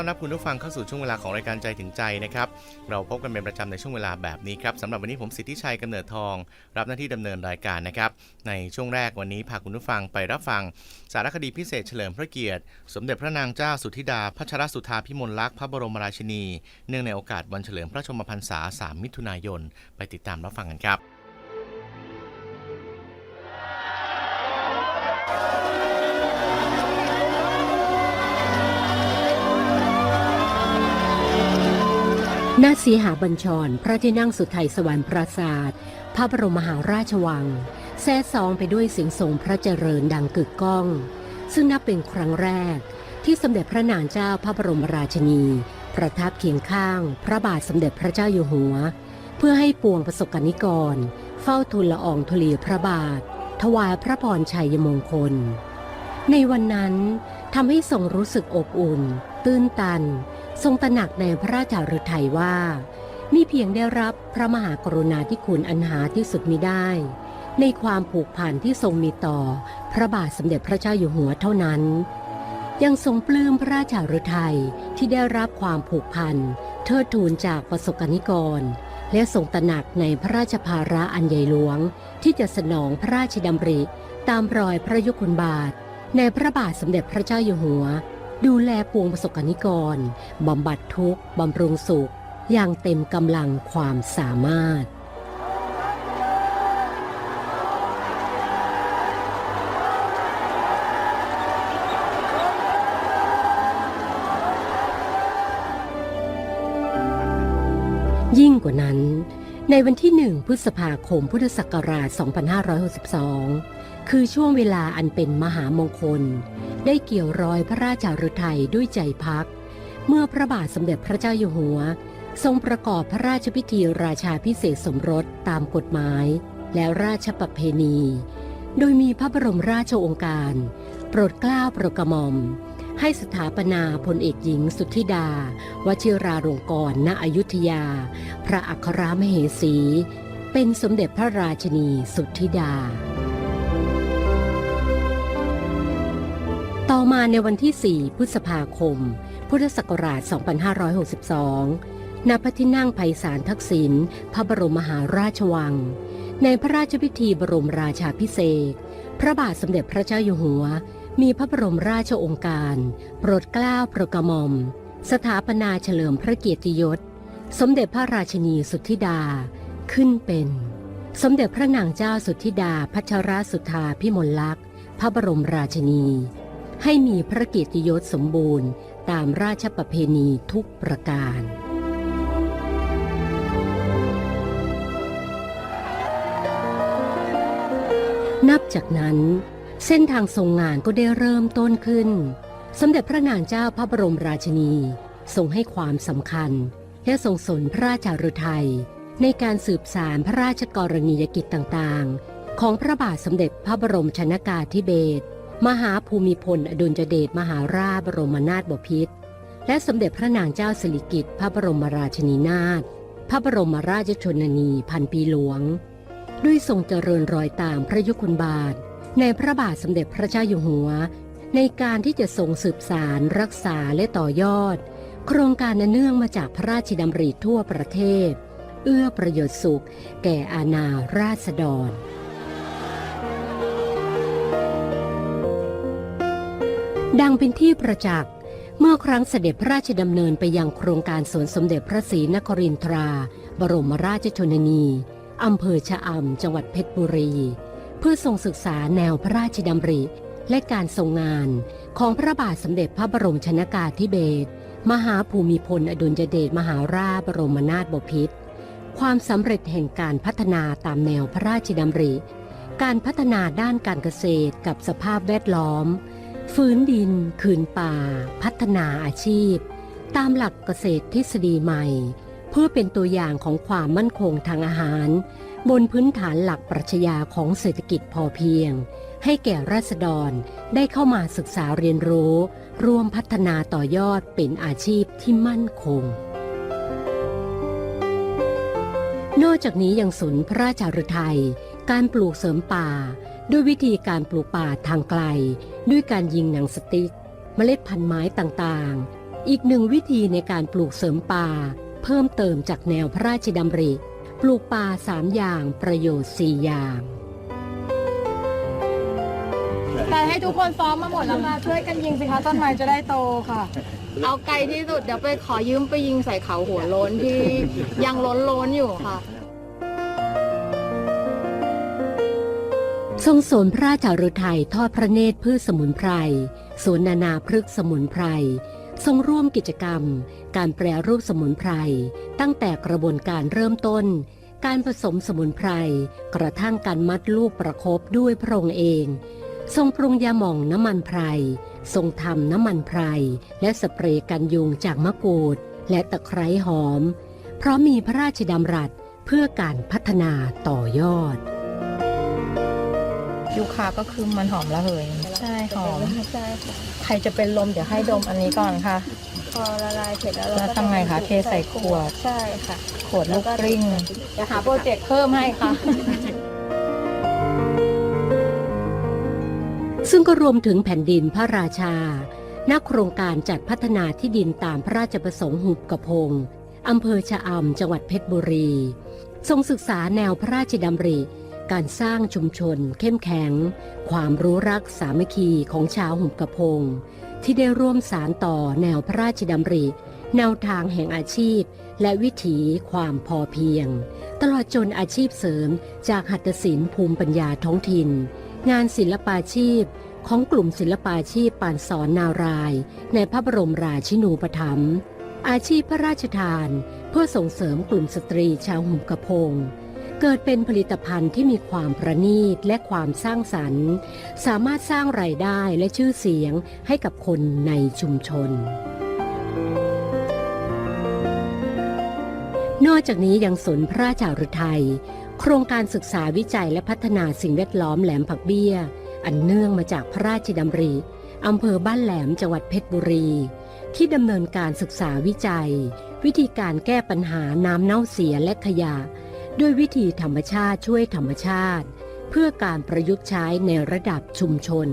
ต้อนรับคุณผู้ฟังเข้าสู่ช่วงเวลาของรายการใจถึงใจนะครับ เราพบกันเป็นประจำในช่วงเวลาแบบนี้ครับสำหรับวันนี้ผมสิทธิชัยกำเนิดทอง รับหน้าที่ดำเนินรายการนะครับ ในช่วงแรกวันนี้พาคุณผู้ฟังไปรับฟัง สารคดีพิเศษเฉลิมพระเกียรติ สมเด็จพระนางเจ้าสุธิดาพัชรสุธาพิมลลักษณ์พระบรมราชินี เนื่องในโอกาสวันเฉลิมพระชนมพรรษา 3 มิถุนายน ไปติดตามรับฟังกันครับ ณสีหาบัญชร พระที่นั่งสุทัยสวรรค์ปราศาสตร์พระบรมมหาราชวัง แซ่ซองไปด้วยเสียงทรงพระเจริญดังกึกก้อง ซึ่งนับเป็นครั้งแรก ที่สมเด็จพระนางเจ้าพระบรมราชินี ประทับเคียงข้าง พระบาทสมเด็จพระเจ้าอยู่หัว เพื่อให้ปวงประสบกนิกร เฝ้าทูลละอองธุลีพระบาท ถวายพระพรชัยมงคล ในวันนั้นทำให้ทรงรู้สึกอบอุ่น ตื้นตัน ทรงตระหนักในพระราชาฤทัยว่า มีเพียงได้รับพระมหากรุณาธิคุณอันหาที่สุดมิได้ ในความผูกพันที่ทรงมีต่อพระบาทสมเด็จพระเจ้าอยู่หัวเท่านั้น ยังทรงปลื้มพระราชาฤทัยที่ได้รับความผูกพันเทิดทูนจากประสบกนิกร และทรงตระหนักในพระราชภาระอันใหญ่หลวง ที่จะสนองพระราชดำริ ตามรอยพระยุคลบาท ในพระบาทสมเด็จพระเจ้าอยู่หัว ดูแลปวงประสบกนิกรบำบัดทุกข์บำรุงสุข อย่างเต็มกำลังความสามารถ ในวันที่หนึ่งพฤษภาคมพุทธศักราช 2562 คือช่วงเวลาอันเป็นมหามงคล ได้เกี่ยวรอยพระราชาฤทัยด้วยใจพัก เมื่อพระบาทสมเด็จพระเจ้าอยู่หัว ทรงประกอบพระราชพิธีราชาพิเศษสมรสตามกฎหมาย และราชประเพณี โดยมีพระบรมราชโองการ โปรดเกล้าโปรดกระหม่อม ให้สถาปนาพลเอกหญิงสุทธิดา วชิราลงกรณอยุธยา พระอัครมเหสี เป็นสมเด็จพระราชนีสุทธิดา ต่อมาในวันที่ 4 พฤษภาคม พุทธศักราช 2562 ณ พระที่นั่งไพศาลทักษิณ พระบรมมหาราชวัง ในพระราชพิธีบรมราชาพิเศษ พระบาทสมเด็จพระเจ้าอยู่หัว มีพระบรมราชโองการ โปรดเกล้าโปรดกระหม่อม สถาปนาเฉลิมพระเกียรติยศ สมเด็จพระราชินีสุทธิดาขึ้นเป็น สมเด็จพระนางเจ้าสุทธิดาพัชรสุธาพิมลลักษณ์ พระบรมราชินี ให้มีพระเกียรติยศสมบูรณ์ ตามราชประเพณีทุกประการนับจากนั้น เส้นทางทรงงานก็ได้เริ่มต้นขึ้น สมเด็จพระนางเจ้าพระบรมราชินีทรงให้ความสำคัญ และทรงสนพระราชาฤทัยในการสืบสารพระราชกรณียกิจต่างๆ ของพระบาทสมเด็จพระบรมชนากาธิเบศรมหาภูมิพลอดุลยเดชมหาราชบรมนาถบพิตรและสมเด็จพระนางเจ้าสิริกิติ์พระบรมราชินีนาถพระบรมราชชนนีพันปีหลวง ด้วยทรงเจริญรอยตามพระยุคลบาท ในพระบาทสมเด็จพระเจ้าอยู่หัว ในการที่จะทรงสืบสารรักษาและต่อยอด โครงการนเนื่องมาจากพระราชดำริทั่วประเทศ เอื้อประโยชน์สุข แก่อาณาราษฎรดังเป็นที่ประจักษ์ เมื่อครั้งเสด็จพระราชดำเนินไปยังโครงการสวนสมเด็จพระศรีนครินทรา บรมราชชนนี อำเภอชะอำจังหวัดเพชรบุรี เพื่อทรงศึกษาแนวพระราชดำริ และการทรงงานของพระบาทสมเด็จพระบรมชนากาธิเบศรมหาภูมิพลอดุลยเดชมหาราชบรมนาถบพิตรความสำเร็จแห่งการพัฒนาตามแนวพระราชดำริ การพัฒนาด้านการเกษตรกับสภาพแวดล้อม ฟื้นดิน คืนป่า พัฒนาอาชีพ ตามหลักเกษตรทฤษฎีใหม่ เพื่อเป็นตัวอย่างของความมั่นคงทางอาหาร บนพื้นฐานหลักปรัชญาของเศรษฐกิจพอเพียง ให้แก่ราษฎรได้เข้ามาศึกษาเรียนรู้ ร่วมพัฒนาต่อยอดเป็นอาชีพที่มั่นคง นอกจากนี้ยังสนพระราชาฤทัย การปลูกเสริมป่า ด้วยวิธีการปลูกป่าทางไกล ด้วยการยิงหนังสติ๊กเมล็ดพันธุ์ไม้ต่างๆ อีกหนึ่งวิธีในการปลูกเสริมป่า เพิ่มเติมจากแนวพระราชดำริ ปลูกป่าสามอย่างประโยชน์สี่อย่าง แต่ให้ทุกคนซ้อมมาหมดแล้วค่ะช่วยกันยิงสิคะต้นไม้จะได้โตค่ะ เอาไกลที่สุดเดี๋ยวไปขอยืมไปยิงใส่เขาหัวโล้นที่ยังล้นโล้นๆอยู่ค่ะ ทรงสนพระราชาฤทัยทอดพระเนตรพืชสมุนไพรสวนนานาพฤกษสมุนไพร ทรงร่วมกิจกรรม การแปรรูปสมุนไพร ตั้งแต่กระบวนการเริ่มต้น การผสมสมุนไพร กระทั่งการมัดลูกประคบด้วยพระองค์เอง ทรงปรุงยาหม่องน้ำมันไพร ทรงทำน้ำมันไพร และสเปรย์กันยุงจากมะกรูด และตะไคร้หอม เพราะมีพระราชดำรัสเพื่อการพัฒนาต่อยอดยูคาก็คือมันหอมระเหย ใช่หอมใช่ค่ะใครจะเป็นลมเดี๋ยวให้ดมอันนี้ก่อนค่ะ พอละลายเสร็จแล้วเราแล้วก็ทำไงคะเทใส่ขวด ใช่ค่ะขวดลูกกลิ้งจะหาโปรเจกต์เพิ่มให้ค่ะ ซึ่งก็รวมถึงแผ่นดินพระราชาณโครงการจัดพัฒนาที่ดินตามพระราชประสงค์หุบกระพง อำเภอชะอำจังหวัดเพชรบุรี ทรงศึกษาแนวพระราชดำริ การสร้างชุมชน เข้มแข็ง ความรู้รักสามัคคีของชาวหุบกระพง ที่ได้ร่วมสารต่อแนวพระราชดำริ แนวทางแห่งอาชีพ และวิถีความพอเพียง ตลอดจนอาชีพเสริมจากหัตถศิลป์ภูมิปัญญาท้องถิ่น งานศิลปาชีพของกลุ่มศิลปาชีพปานสอนนาราย ในพระบรมราชินูปถัมภ์อาชีพพระราชทาน เพื่อส่งเสริมกลุ่มสตรีชาวหุมกระพง เกิดเป็นผลิตภัณฑ์ที่มีความประณีตและความสร้างสรรค์ สามารถสร้างรายได้และชื่อเสียงให้กับคนในชุมชน นอกจากนี้ยังสนพระราชาฤทัยโครงการศึกษาวิจัยและพัฒนาสิ่งแวดล้อมแหลมผักเบี้ย อันเนื่องมาจากพระราชดำริอำเภอบ้านแหลมจังหวัดเพชรบุรี ที่ดำเนินการศึกษาวิจัย วิธีการแก้ปัญหาน้ำเน่าเสียและขยะ ด้วยวิธีธรรมชาติช่วยธรรมชาติ เพื่อการประยุกต์ใช้ในระดับชุมชน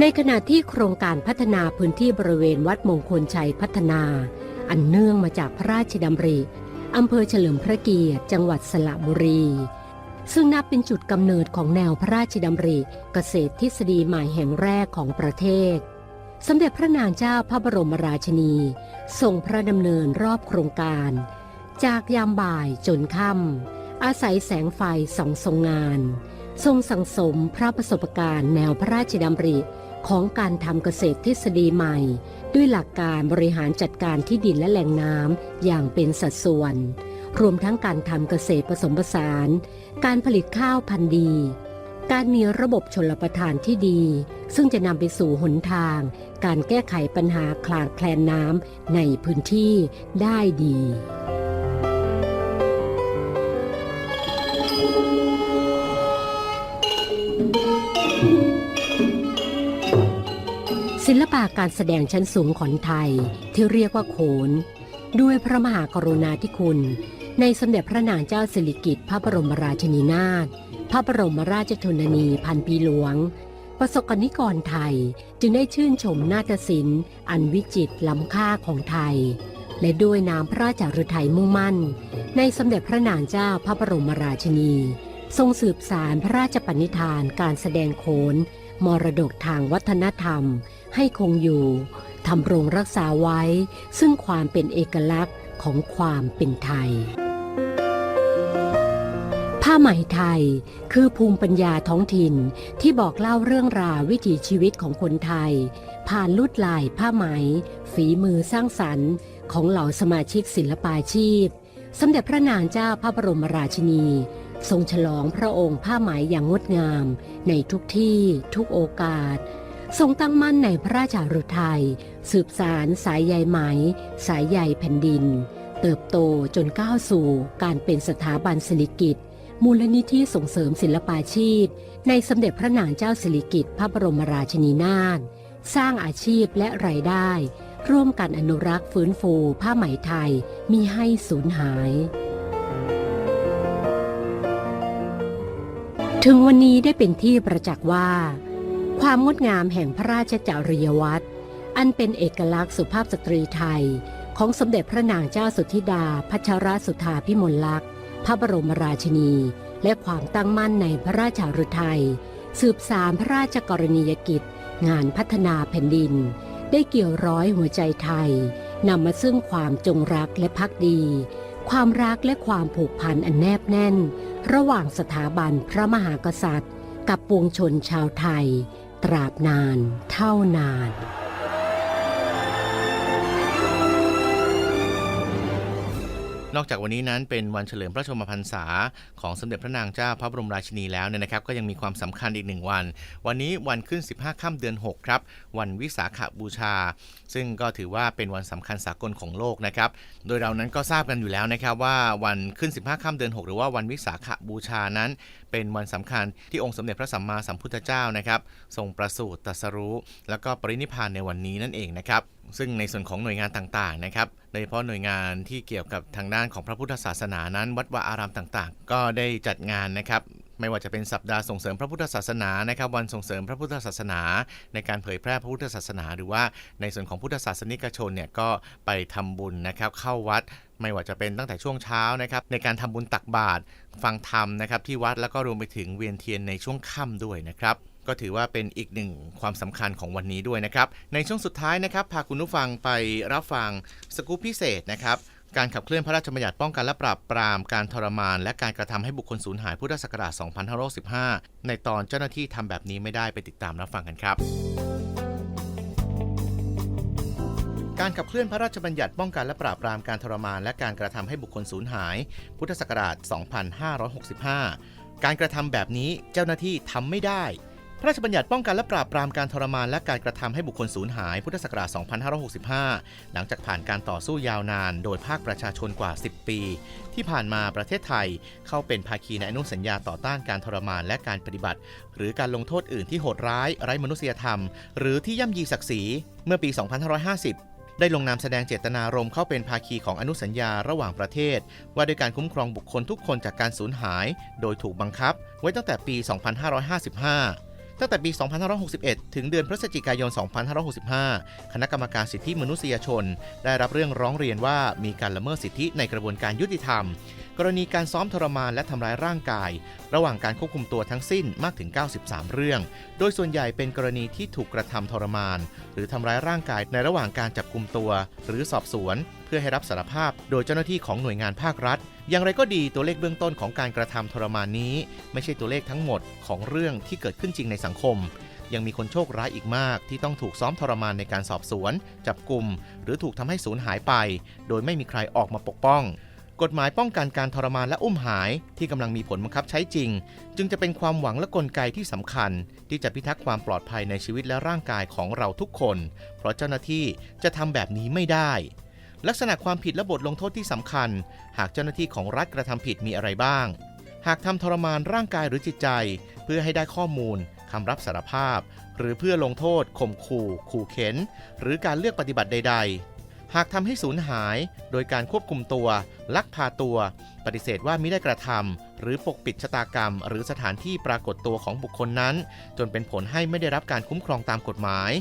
ในขณะที่โครงการพัฒนาพื้นที่บริเวณวัดมงคลชัยพัฒนา อันเนื่องมาจากพระราชดำริอำเภอเฉลิมพระเกียรติจังหวัดสระบุรี ซึ่งนับเป็นจุดกำเนิดของแนวพระราชดำริเกษตรทฤษฎีใหม่แห่งแรกของประเทศ สมเด็จพระนางเจ้าพระบรมราชินีทรงพระดำเนินรอบโครงการ จากยามบ่ายจนค่ำอาศัยแสงไฟส่องทรงงาน ทรงสังสมพระประสบการณ์แนวพระราชดำริของการทำเกษตรทฤษฎีใหม่ ด้วยหลักการบริหารจัดการที่ดินและแหล่งน้ำอย่างเป็นสัดส่วน รวมทั้งการทำเกษตรผสมผสาน การผลิตข้าวพันธุ์ดี การมีระบบชลประทานที่ดี ซึ่งจะนำไปสู่หนทาง การแก้ไขปัญหาคลาดแคลนน้ำในพื้นที่ได้ดีศิลปะการแสดงชั้นสูงของไทยที่เรียกว่าโขน ด้วยพระมหากรุณาธิคุณ ในสมเด็จพระนางเจ้าสิริกิติ์พระบรมราชินีนาถ พระบรมราชชนนีพันปีหลวง ประสบกนิกรไทยจึงได้ชื่นชมนาฏศิลป์ อันวิจิตรล้ำค่าของไทย และด้วยน้ำพระราชฤทัยมุ่งมั่น ในสมเด็จพระนางเจ้าพระบรมราชินี ทรงสืบสารพระราชปณิธานการแสดงโขน มรดกทางวัฒนธรรม ให้คงอยู่ทำรงรักษาไว้ ซึ่งความเป็นเอกลักษณ์ของความเป็นไทย ผ้าไหมไทยคือภูมิปัญญาท้องถิ่นที่บอกเล่าเรื่องราววิถีชีวิตของคนไทย ผ่านลวดลายผ้าไหม ฝีมือสร้างสรรค์ ของเหล่าสมาชิกศิลปาชีพ สมเด็จพระนางเจ้าพระบรมราชินี ทรงฉลองพระองค์ผ้าไหมอย่างงดงาม ในทุกที่ทุกโอกาส ทรงตั้งมั่นในพระราชาฤทัยสืบสารสายใยไหม สายใยแผ่นดิน เติบโตจนก้าวสู่การเป็นสถาบันศิริกิต มูลนิธิส่งเสริมศิลปาชีพ ในสมเด็จพระนางเจ้าสิริกิติ์พระบรมราชินีนาถสร้างอาชีพและรายได้ ร่วมกันอนุรักษ์ฟื้นฟู ผ้าไหมไทยมีให้สูญหาย ถึงวันนี้ได้เป็นที่ประจักษ์ว่า ความงดงามแห่งพระราชจริยวัตรอันเป็นเอกลักษณ์สุภาพสตรีไทย ของสมเด็จพระนางเจ้าสุธิดา พัชรสุธาพิมลลักษณ์ พระบรมราชินี และความตั้งมั่นในพระราชาฤทัยสืบสารพระราชกรณียกิจ งานพัฒนาแผ่นดิน ได้เกี่ยวร้อยหัวใจไทยนำมาซึ่งความจงรักและภักดี ความรักและความผูกพันอันแนบแน่น ระหว่างสถาบันพระมหากษัตริย์ กับปวงชนชาวไทย ตราบนานเท่านาน นอกจากวันนี้นั้นเป็นวันเฉลิมพระชนมพรรษา ของสมเด็จพระนางเจ้าพระบรมราชินีแล้วเนี่ยนะครับ ก็ยังมีความสำคัญอีกหนึ่งวัน วันนี้วันขึ้น 15ค่ำเดือน 6 ครับ วันวิสาขบูชา ซึ่งก็ถือว่าเป็นวันสำคัญสากลของโลกนะครับ โดยเรานั้นก็ทราบกันอยู่แล้วนะครับว่าวันขึ้น 15ค่ำเดือน 6 หรือว่าวันวิสาขบูชานั้น เป็นวันสำคัญที่องค์สมเด็จพระสัมมาสัมพุทธเจ้านะครับทรงประสูติตรัสรู้ แล้วก็ปรินิพานในวันนี้นั่นเองนะครับ ซึ่งในส่วนของหน่วยงานต่างๆนะครับโดยเฉพาะหน่วยงานที่เกี่ยวกับทางด้านของพระพุทธศาสนานั้น วัดวาอารามต่างๆ ก็ได้จัดงานนะครับไม่ว่าจะเป็นสัปดาห์ส่งเสริมพระพุทธศาสนานะครับวันส่งเสริมพระพุทธศาสนา ในการเผยแพร่พระพุทธศาสนา หรือว่าในส่วนของพุทธศาสนิกชนเนี่ยก็ไปทำบุญนะครับเข้าวัดไม่ว่าจะเป็นตั้งแต่ช่วงเช้านะครับในการทำบุญตักบาตรฟังธรรมนะครับที่วัดแล้วก็รวมไปถึงเวียนเทียนในช่วงค่ำด้วยนะครับ ก็ถือว่าเป็นอีกหนึ่งความสำคัญของวันนี้ด้วยนะครับ ในช่วงสุดท้ายนะครับ พาคุณผู้ฟังไปรับฟังสกู๊ปพิเศษนะครับการขับเคลื่อนพระราชบัญญัติป้องกันและปราบปรามการทรมาน และการกระทำให้บุคคลสูญหายพุทธศักราช 2565 ในตอนเจ้าหน้าที่ทำแบบนี้ไม่ได้ไปติดตามรับฟังกันครับ การขับเคลื่อนพระราชบัญญัติป้องกันและปราบปรามการทรมาน และการกระทำให้บุคคลสูญหาย พุทธศักราช 2565 การกระทำแบบนี้เจ้าหน้าที่ทำไม่ได้ พระราชบัญญัติป้องกันและปราบปรามการทรมานและการกระทำให้บุคคลสูญหาย พุทธศักราช 2565 หลังจากผ่านการต่อสู้ยาวนาน โดยภาคประชาชนกว่า 10 ปี ที่ผ่านมาประเทศไทย เข้าเป็นภาคีในอนุสัญญาต่อต้านการทรมานและการปฏิบัติ หรือการลงโทษอื่นที่โหดร้าย ไร้มนุษยธรรม หรือที่ย่ำยีศักดิ์ศรีเมื่อปี 2550ได้ลงนามแสดงเจตนารมณ์เข้าเป็นภาคีของอนุสัญญาระหว่างประเทศ ว่าด้วยการคุ้มครองบุคคลทุกคนจากการสูญหาย โดยถูกบังคับ ไว้ตั้งแต่ปี 2555 ตั้งแต่ปี 2561 ถึงเดือนพฤศจิกายน 2565 คณะกรรมการสิทธิมนุษยชน ได้รับเรื่องร้องเรียนว่ามีการละเมิดสิทธิในกระบวนการยุติธรรม กรณีการซ้อมทรมานและทำร้ายร่างกาย ระหว่างการควบคุมตัวทั้งสิ้นมากถึง 93 เรื่อง โดยส่วนใหญ่เป็นกรณีที่ถูกกระทำทรมาน หรือทำร้ายร่างกายในระหว่างการจับกลุ่มตัว หรือสอบสวน เพื่อให้รับสารภาพโดยเจ้าหน้าที่ของหน่วยงานภาครัฐ อย่างไรก็ดีตัวเลขเบื้องต้นของการกระทำทรมานนี้ ไม่ใช่ตัวเลขทั้งหมดของเรื่องที่เกิดขึ้นจริงในสังคมยังมีคนโชคร้ายอีกมาก ที่ต้องถูกซ้อมทรมานในการสอบสวน จับกลุ่ม หรือถูกทำให้สูญหายไป โดยไม่มีใครออกมาปกป้อง กฎหมายป้องกันการทรมานและอุ้มหายที่กำลังมีผลบังคับใช้จริง จึงจะเป็นความหวังและกลไกที่สำคัญ ที่จะพิทักษ์ความปลอดภัยในชีวิตและร่างกายของเราทุกคน เพราะเจ้าหน้าที่จะทำแบบนี้ไม่ได้ ลักษณะความผิดและบทลงโทษที่สำคัญ หากเจ้าหน้าที่ของรัฐกระทำผิดมีอะไรบ้าง หากทำทรมานร่างกายหรือจิตใจ เพื่อให้ได้ข้อมูลคำรับสารภาพ หรือเพื่อลงโทษข่มขู่ขู่เข็น หรือการเลือกปฏิบัติใด ๆ หากทำให้สูญหาย โดยการควบคุมตัว ลักพาตัว ปฏิเสธว่ามิได้กระทำหรือปกปิดชะตากรรม หรือสถานที่ปรากฏตัวของบุคคลนั้น จนเป็นผลให้ไม่ได้รับการคุ้มครองตามกฎหมาย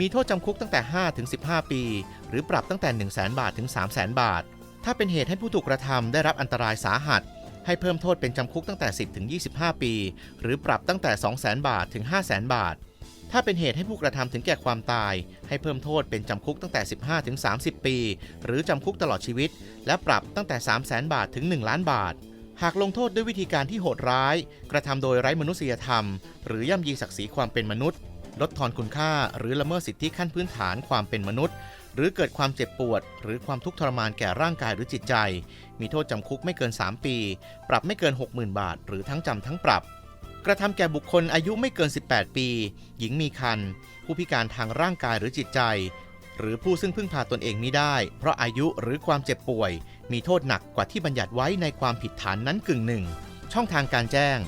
มีโทษจำคุกตั้งแต่ 5 ถึง 15 ปี หรือปรับตั้งแต่ 1 0 0 0 0แบาทถึง 3 0 0 0 0 0 บาท ถ้าเป็นเหตุให้ผู้ถูกกระทำได้รับอันตรายสาหัส ให้เพิ่มโทษเป็นจำคุกตั้งแต่ 10 ถึง 25 ปี หรือปรับตั้งแต่ 2 0 0 0 0 0 บาทถึง 5 0 0 0 0 0 บาท ถ้าเป็นเหตุให้ผู้กระทำถึงแก่ความตาย ให้เพิ่มโทษเป็นจำคุกตั้งแต่ 15 ถึง 30 ปี หรือจำคุกตลอดชีวิต และปรับตั้งแต่ 3 0 0 0 0 0 บาทถึง 1 ล้านบาท หากลงโทษด้วยวิธีการที่โหดร้าย กระทำโดยไร้มนุษยธรรม หรือย่ำยีศักดิ์ศรีความเป็นมนุษย์ ลดทอนคุณค่า หรือละเมิดสิทธิขั้นพื้นฐานความเป็นมนุษย์ หรือเกิดความเจ็บปวด หรือความทุกข์ทรมานแก่ร่างกายหรือจิตใจ มีโทษจำคุกไม่เกิน 3 ปี ปรับไม่เกิน 60,000 บาท หรือทั้งจำทั้งปรับ กระทำแก่บุคคลอายุไม่เกิน 18 ปี หญิงมีครรภ์ผู้พิการทางร่างกายหรือจิตใจ หรือผู้ซึ่งพึ่งพาตนเองไมิได้ เพราะอายุหรือความเจ็บป่วย มีโทษหนักกว่าที่บัญญัติไว้ในความผิดฐานนั้นกึ่งหนึ่ง ช่องทางการแจ้ง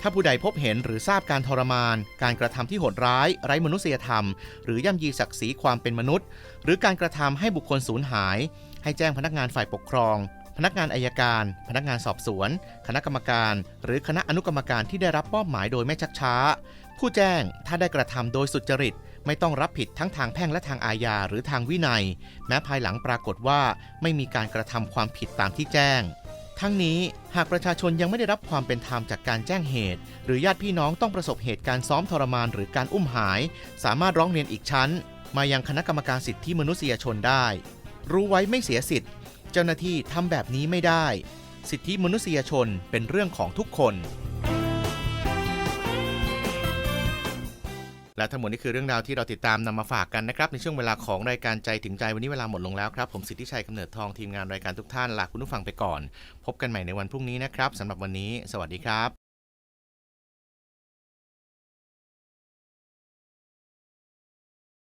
ถ้าผู้ใดพบเห็นหรือทราบการทรมาน การกระทำที่โหดร้าย ไร้มนุษยธรรม หรือย่ำยีศักดิ์ศรีความเป็นมนุษย์ หรือการกระทำให้บุคคลสูญหาย ให้แจ้งพนักงานฝ่ายปกครอง พนักงานอายการ พนักงานสอบสวน คณะกรรมการ หรือคณะอนุกรรมการที่ได้รับมอบหมายโดยไม่ชักช้า ผู้แจ้งถ้าได้กระทำโดยสุจริต ไม่ต้องรับผิดทั้งทางแพ่งและทางอาญาหรือทางวินัย แม้ภายหลังปรากฏว่าไม่มีการกระทำความผิดตามที่แจ้งทั้งนี้หากประชาชนยังไม่ได้รับความเป็นธรรมจากการแจ้งเหตุ หรือญาติพี่น้องต้องประสบเหตุการณ์ซ้อมทรมานหรือการอุ้มหาย สามารถร้องเรียนอีกชั้น มายังคณะกรรมการสิทธิมนุษยชนได้ รู้ไว้ไม่เสียสิทธิ์ เจ้าหน้าที่ทำแบบนี้ไม่ได้ สิทธิมนุษยชนเป็นเรื่องของทุกคน และทั้งหมดนี้คือเรื่องราวที่เราติดตามนำมาฝากกันนะครับ ในช่วงเวลาของรายการใจถึงใจวันนี้เวลาหมดลงแล้วครับ ผมสิทธิชัยกำเนิดทองทีมงานรายการทุกท่านลาคุณผู้ฟังไปก่อน พบกันใหม่ในวันพรุ่งนี้นะครับสำหรับวันนี้ สวัสดีครับ